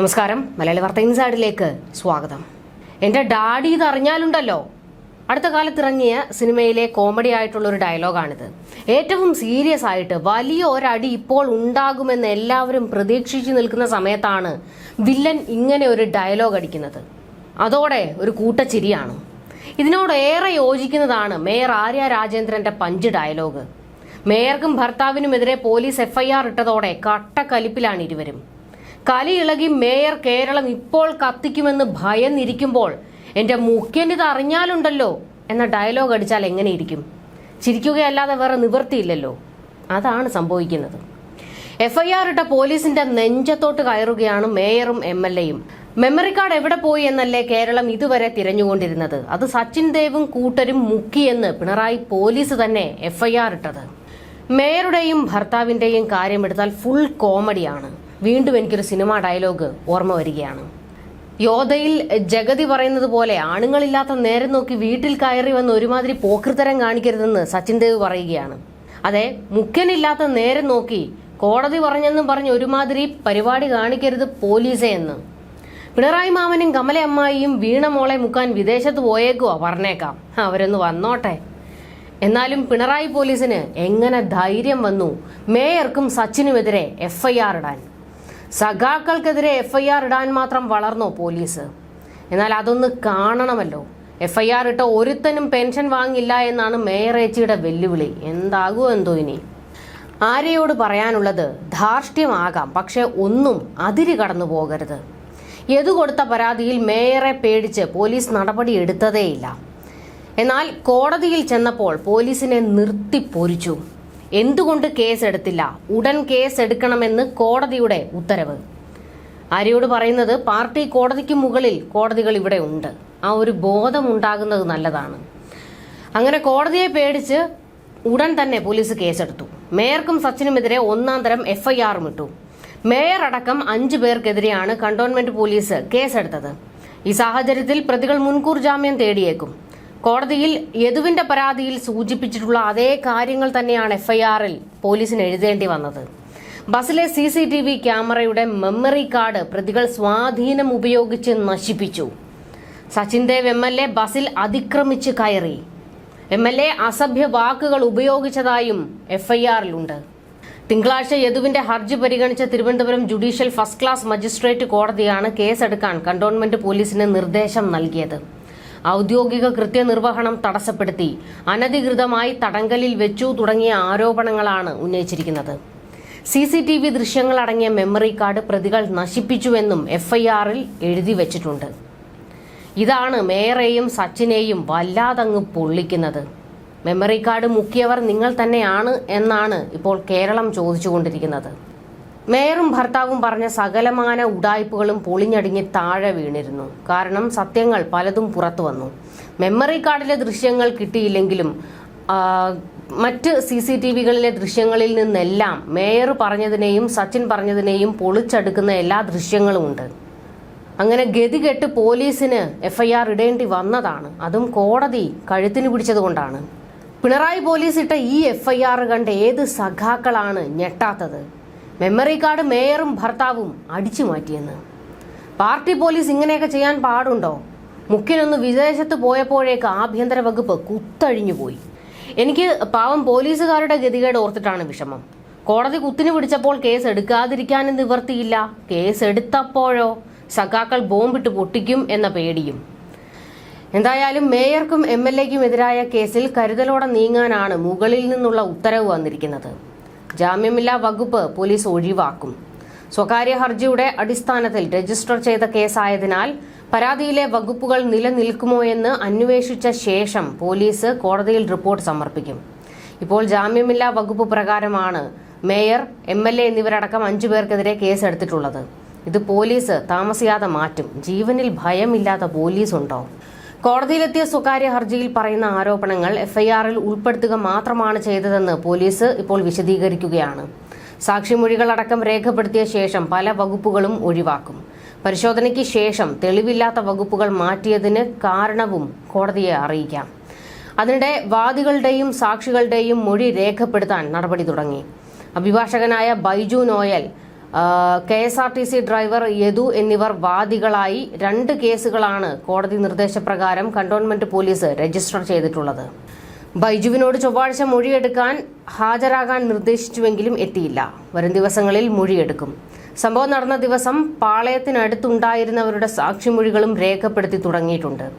നമസ്കാരം. മലയാളി വാർത്ത ഇൻസൈഡിലേക്ക് സ്വാഗതം. എന്റെ ഡാഡി ഇത് അറിഞ്ഞാലുണ്ടല്ലോ. അടുത്ത കാലത്തിറങ്ങിയ സിനിമയിലെ കോമഡി ആയിട്ടുള്ള ഒരു ഡയലോഗാണിത്. ഏറ്റവും സീരിയസ് ആയിട്ട് വലിയ ഒരടി ഇപ്പോൾ ഉണ്ടാകുമെന്ന് എല്ലാവരും പ്രതീക്ഷിച്ചു നിൽക്കുന്ന സമയത്താണ് വില്ലൻ ഇങ്ങനെ ഒരു ഡയലോഗ് അടിക്കുന്നത്. അതോടെ ഒരു കൂട്ടച്ചിരിയാണ്. ഇതിനോട് ഏറെ യോജിക്കുന്നതാണ് മേയർ ആര്യ രാജേന്ദ്രന്റെ പഞ്ച് ഡയലോഗ്. മേയർക്കും ഭർത്താവിനുമെതിരെ പോലീസ് എഫ്ഐആർ ഇട്ടതോടെ കട്ടക്കലിപ്പിലാണ് ഇരുവരും. കലി ഇളകി മേയർ കേരളം ഇപ്പോൾ കത്തിക്കുമെന്ന് ഭയന്നിരിക്കുമ്പോൾ എന്റെ മുഖ്യനിത് അറിഞ്ഞാലുണ്ടല്ലോ എന്ന ഡയലോഗ് അടിച്ചാൽ എങ്ങനെയിരിക്കും ചിരിക്കുകയല്ലാതെ വേറെ നിവൃത്തിയില്ലല്ലോ. അതാണ് സംഭവിക്കുന്നത്. എഫ് ഐ ആർ ഇട്ട പോലീസിന്റെ നെഞ്ചത്തോട്ട് കയറുകയാണ് മേയറും എം എൽ എയും മെമ്മറി കാർഡ് എവിടെ പോയി എന്നല്ലേ കേരളം ഇതുവരെ തിരഞ്ഞുകൊണ്ടിരുന്നത്? അത് സച്ചിൻ ദേവും കൂട്ടരും മുക്കിയെന്ന് പിണറായി പോലീസ് തന്നെ എഫ്ഐആർ ഇട്ടത്. മേയറുടെയും ഭർത്താവിന്റെയും കാര്യമെടുത്താൽ ഫുൾ കോമഡിയാണ് വീണ്ടും എനിക്കൊരു സിനിമ ഡയലോഗ് ഓർമ്മ വരികയാണ്. യോധയിൽ ജഗതി പറയുന്നത് പോലെ ആണുങ്ങളില്ലാത്ത നേരം നോക്കി വീട്ടിൽ കയറി വന്ന് ഒരുമാതിരി പോക്കൃത്തരം കാണിക്കരുതെന്ന് സച്ചിൻ ദേവ് പറയുകയാണ്. അതെ മുഖ്യനില്ലാത്ത നേരം നോക്കി കോടതി പറഞ്ഞെന്നും പറഞ്ഞ് ഒരുമാതിരി പരിപാടി കാണിക്കരുത് പോലീസേ എന്ന്. പിണറായി മാമനും കമല അമ്മായിയും വീണ മോളെ മുക്കാൻ വിദേശത്ത് പോയേക്കുവാ പറഞ്ഞേക്കാം. അവരൊന്ന് വന്നോട്ടെ. എന്നാലും പിണറായി പോലീസിന് എങ്ങനെ ധൈര്യം വന്നു? മേയർക്കും സച്ചിനുമെതിരെ എഫ്ഐആർ ഇടാൻ. സഖാക്കൾക്കെതിരെ എഫ്ഐആർ ഇടാൻ മാത്രം വളർന്നോ പോലീസ്? എന്നാൽ അതൊന്ന് കാണണമല്ലോ. എഫ്ഐആർ ഇട്ട ഒരുത്തനും പെൻഷൻ വാങ്ങില്ല എന്നാണ് മേയർ ഏച്ചിയുടെ വെല്ലുവിളി. എന്താകുമോ എന്തോ ഇനി? ആര്യയോട് പറയാനുള്ളത് ധാർഷ്ട്യമാകാം പക്ഷെ ഒന്നും അതിര് കടന്നു പോകരുത്. എതു കൊടുത്ത പരാതിയിൽ മേയറെ പേടിച്ച് പോലീസ് നടപടി എടുത്തതേയില്ല. എന്നാൽ കോടതിയിൽ ചെന്നപ്പോൾ പോലീസിനെ നിർത്തിപ്പൊരിച്ചു എന്തുകൊണ്ട് കേസ് എടുത്തില്ല ഉടൻ കേസ് എടുക്കണമെന്ന് കോടതിയുടെ ഉത്തരവ്. ആര്യോട് പറയുന്നത് പാർട്ടി കോടതിക്ക് മുകളിൽ കോടതികൾ ഇവിടെ ഉണ്ട്. ആ ഒരു ബോധം ഉണ്ടാകുന്നത് നല്ലതാണ്. അങ്ങനെ കോടതിയെ പേടിച്ച് ഉടൻ തന്നെ പോലീസ് കേസെടുത്തു. മേയർക്കും സച്ചിനുമെതിരെ ഒന്നാം തരം എഫ്ഐആറും ഇട്ടു. മേയർ അടക്കം അഞ്ചു പേർക്കെതിരെയാണ് കണ്ടോൺമെന്റ് പോലീസ് കേസെടുത്തത്. ഈ സാഹചര്യത്തിൽ പ്രതികൾ മുൻകൂർ ജാമ്യം തേടിയേക്കും. കോടതിയിൽ യദുവിന്റെ പരാതിയിൽ സൂചിപ്പിച്ചിട്ടുള്ള അതേ കാര്യങ്ങൾ തന്നെയാണ് എഫ്ഐആറിൽ പോലീസിന് എഴുതേണ്ടി വന്നത്. ബസ്സിലെ സി സി ടി വി ക്യാമറയുടെ മെമ്മറി കാർഡ് പ്രതികൾ സ്വാധീനം ഉപയോഗിച്ച് നശിപ്പിച്ചു. Sachin Dev M L A ബസ്സിൽ അതിക്രമിച്ച് കയറി. എം എൽ എ അസഭ്യ വാക്കുകൾ ഉപയോഗിച്ചതായും എഫ്ഐആറിലുണ്ട്. തിങ്കളാഴ്ച യദുവിന്റെ ഹർജി പരിഗണിച്ച Thiruvananthapuram judicial first class magistrate കോടതിയാണ് കേസെടുക്കാൻ കണ്ടോൺമെന്റ് പോലീസിന് നിർദ്ദേശം നൽകിയത്. ഔദ്യോഗിക കൃത്യനിർവഹണം തടസ്സപ്പെടുത്തി. അനധികൃതമായി തടങ്കലിൽ വെച്ചു തുടങ്ങിയ ആരോപണങ്ങളാണ് ഉന്നയിച്ചിരിക്കുന്നത്. സി സി ടി വി ദൃശ്യങ്ങളടങ്ങിയ മെമ്മറി കാർഡ് പ്രതികൾ നശിപ്പിച്ചുവെന്നും എഫ്ഐആറിൽ എഴുതി വച്ചിട്ടുണ്ട്. ഇതാണ് മേയറേയും സച്ചിനെയും വല്ലാതങ്ങ് പൊള്ളിക്കുന്നത്. മെമ്മറി കാർഡ് മുക്കിയവർ നിങ്ങൾ തന്നെയാണ് എന്നാണ് ഇപ്പോൾ കേരളം ചോദിച്ചുകൊണ്ടിരിക്കുന്നത്. മേയറും ഭർത്താവും പറഞ്ഞ സകലമാന ഉടായ്പകളും പൊളിഞ്ഞടിഞ്ഞ് താഴെ വീണിരുന്നു. കാരണം സത്യങ്ങൾ പലതും പുറത്തു വന്നു. മെമ്മറി കാർഡിലെ ദൃശ്യങ്ങൾ കിട്ടിയില്ലെങ്കിലും മറ്റ് സി സി ടി വികളിലെ ദൃശ്യങ്ങളിൽ നിന്നെല്ലാം മേയർ പറഞ്ഞതിനെയും സച്ചിൻ പറഞ്ഞതിനെയും പൊളിച്ചെടുക്കുന്ന എല്ലാ ദൃശ്യങ്ങളും ഉണ്ട്. അങ്ങനെ ഗതികെട്ട് പോലീസിന് എഫ്ഐആർ ഇടേണ്ടി വന്നതാണ്. അതും കോടതി കഴുത്തിന് പിടിച്ചതുകൊണ്ടാണ് പിണറായി പോലീസ് ഇട്ട ഈ എഫ്ഐആർ കണ്ട് ഏത് സഖാക്കളാണ് ഞെട്ടാത്തത്? മെമ്മറി കാർഡ് മേയറും ഭർത്താവും അടിച്ചു മാറ്റിയെന്ന്. പാർട്ടി പോലീസ് ഇങ്ങനെയൊക്കെ ചെയ്യാൻ പാടുണ്ടോ? മുഖ്യനൊന്ന് വിദേശത്ത് പോയപ്പോഴേക്ക് ആഭ്യന്തര വകുപ്പ് കുത്തഴിഞ്ഞു പോയി. എനിക്ക് പാവം പോലീസുകാരുടെ ഗതികേട് ഓർത്തിട്ടാണ് വിഷമം. കോടതി കുത്തിന് പിടിച്ചപ്പോൾ കേസ് എടുക്കാതിരിക്കാനും നിവർത്തിയില്ല? കേസ് എടുത്തപ്പോഴോ? സഖാക്കൾ ബോംബിട്ട് പൊട്ടിക്കും എന്ന പേടിയും. എന്തായാലും മേയർക്കും എം എൽ എക്കും എതിരായ കേസിൽ കരുതലോടെ നീങ്ങാനാണ് മുകളിൽ നിന്നുള്ള ഉത്തരവ് വന്നിരിക്കുന്നത്. ജാമ്യമില്ലാ വകുപ്പ് പോലീസ് ഒഴിവാക്കും. സ്വകാര്യ ഹർജിയുടെ അടിസ്ഥാനത്തിൽ രജിസ്റ്റർ ചെയ്ത കേസായതിനാൽ പരാതിയിലെ വകുപ്പുകൾ നിലനിൽക്കുമോ എന്ന് അന്വേഷിച്ച ശേഷം പോലീസ് കോടതിയിൽ റിപ്പോർട്ട് സമർപ്പിക്കും. ഇപ്പോൾ ജാമ്യമില്ലാ വകുപ്പ് പ്രകാരമാണ് മേയർ എം എൽ എ എന്നിവരടക്കം അഞ്ചു പേർക്കെതിരെ കേസെടുത്തിട്ടുള്ളത്. ഇത് പോലീസ് താമസിയാതെ മാറ്റും. ജീവനിൽ ഭയമില്ലാത്ത പോലീസ് ഉണ്ടോ കോടതിയിലെത്തിയ സ്വകാര്യ ഹർജിയിൽ പറയുന്ന ആരോപണങ്ങൾ എഫ്ഐആറിൽ ഉൾപ്പെടുത്തുക മാത്രമാണ് ചെയ്തതെന്ന് പോലീസ് ഇപ്പോൾ വിശദീകരിക്കുകയാണ്. സാക്ഷിമൊഴികളടക്കം രേഖപ്പെടുത്തിയ ശേഷം പല വകുപ്പുകളും ഒഴിവാക്കും. പരിശോധനയ്ക്ക് ശേഷം തെളിവില്ലാത്ത വകുപ്പുകൾ മാറ്റിയതിന് കാരണവും കോടതിയെ അറിയിക്കാം. അതിനിടെ വാദികളുടെയും സാക്ഷികളുടെയും മൊഴി രേഖപ്പെടുത്താൻ നടപടി തുടങ്ങി. അഭിഭാഷകനായ Baiju Noel K S R T C driver Yadu എന്നിവർ വാദികളായി രണ്ട് കേസുകളാണ് കോടതി നിർദ്ദേശപ്രകാരം കണ്ടോൺമെന്റ് പോലീസ് രജിസ്റ്റർ ചെയ്തിട്ടുള്ളത്. ബൈജുവിനോട് ചൊവ്വാഴ്ച മൊഴിയെടുക്കാൻ ഹാജരാകാൻ നിർദ്ദേശിച്ചുവെങ്കിലും എത്തിയില്ല. വരും ദിവസങ്ങളിൽ മൊഴിയെടുക്കും. സംഭവം നടന്ന ദിവസം പാളയത്തിനടുത്തുണ്ടായിരുന്നവരുടെ സാക്ഷിമൊഴികളും രേഖപ്പെടുത്തി തുടങ്ങിയിട്ടുണ്ട്.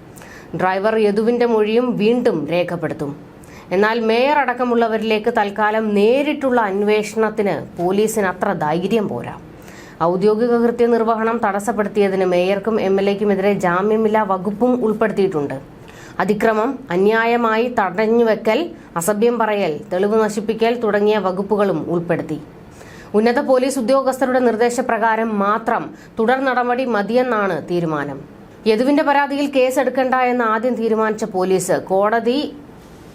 ഡ്രൈവർ യദുവിന്റെ മൊഴിയും വീണ്ടും രേഖപ്പെടുത്തും. എന്നാൽ മേയർ അടക്കമുള്ളവരിലേക്ക് തൽക്കാലം നേരിട്ടുള്ള അന്വേഷണത്തിന് പോലീസിന് അത്ര ധൈര്യം പോരാ. ഔദ്യോഗിക കൃത്യനിർവഹണം തടസ്സപ്പെടുത്തിയതിന് മേയർക്കും എം എൽ എക്കുമെതിരെ ജാമ്യമില്ലാ വകുപ്പും ഉൾപ്പെടുത്തിയിട്ടുണ്ട്. അതിക്രമം അന്യായമായി തടഞ്ഞുവെക്കൽ അസഭ്യം പറയൽ തെളിവ് നശിപ്പിക്കൽ തുടങ്ങിയ വകുപ്പുകളും ഉൾപ്പെടുത്തി. ഉന്നത പോലീസ് ഉദ്യോഗസ്ഥരുടെ നിർദ്ദേശപ്രകാരം മാത്രം തുടർ നടപടി മതിയെന്നാണ് തീരുമാനം. യദുവിന്റെ പരാതിയിൽ കേസെടുക്കണ്ട എന്ന് ആദ്യം തീരുമാനിച്ച പോലീസ് കോടതി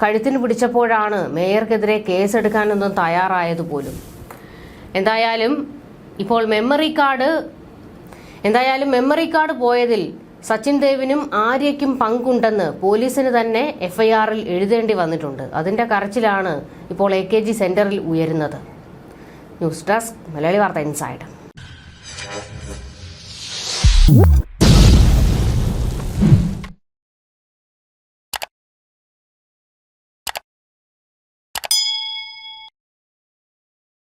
കഴുത്തിന് പിടിച്ചപ്പോഴാണ് മേയർക്കെതിരെ കേസെടുക്കാനൊന്നും തയ്യാറായതുപോലും. എന്തായാലും ഇപ്പോൾ മെമ്മറി കാർഡ് എന്തായാലും മെമ്മറി കാർഡ് പോയതിൽ സച്ചിൻ ദേവിനും ആര്യയ്ക്കും പങ്കുണ്ടെന്ന് പോലീസിന് തന്നെ എഫ്ഐആറിൽ എഴുതേണ്ടി വന്നിട്ടുണ്ട്. അതിന്റെ കരച്ചിലാണ് ഇപ്പോൾ എ കെ ജി സെന്ററിൽ ഉയരുന്നത്. ന്യൂസ് ഡെസ്ക് മലയാളി വാർത്ത ഇൻസൈഡ്.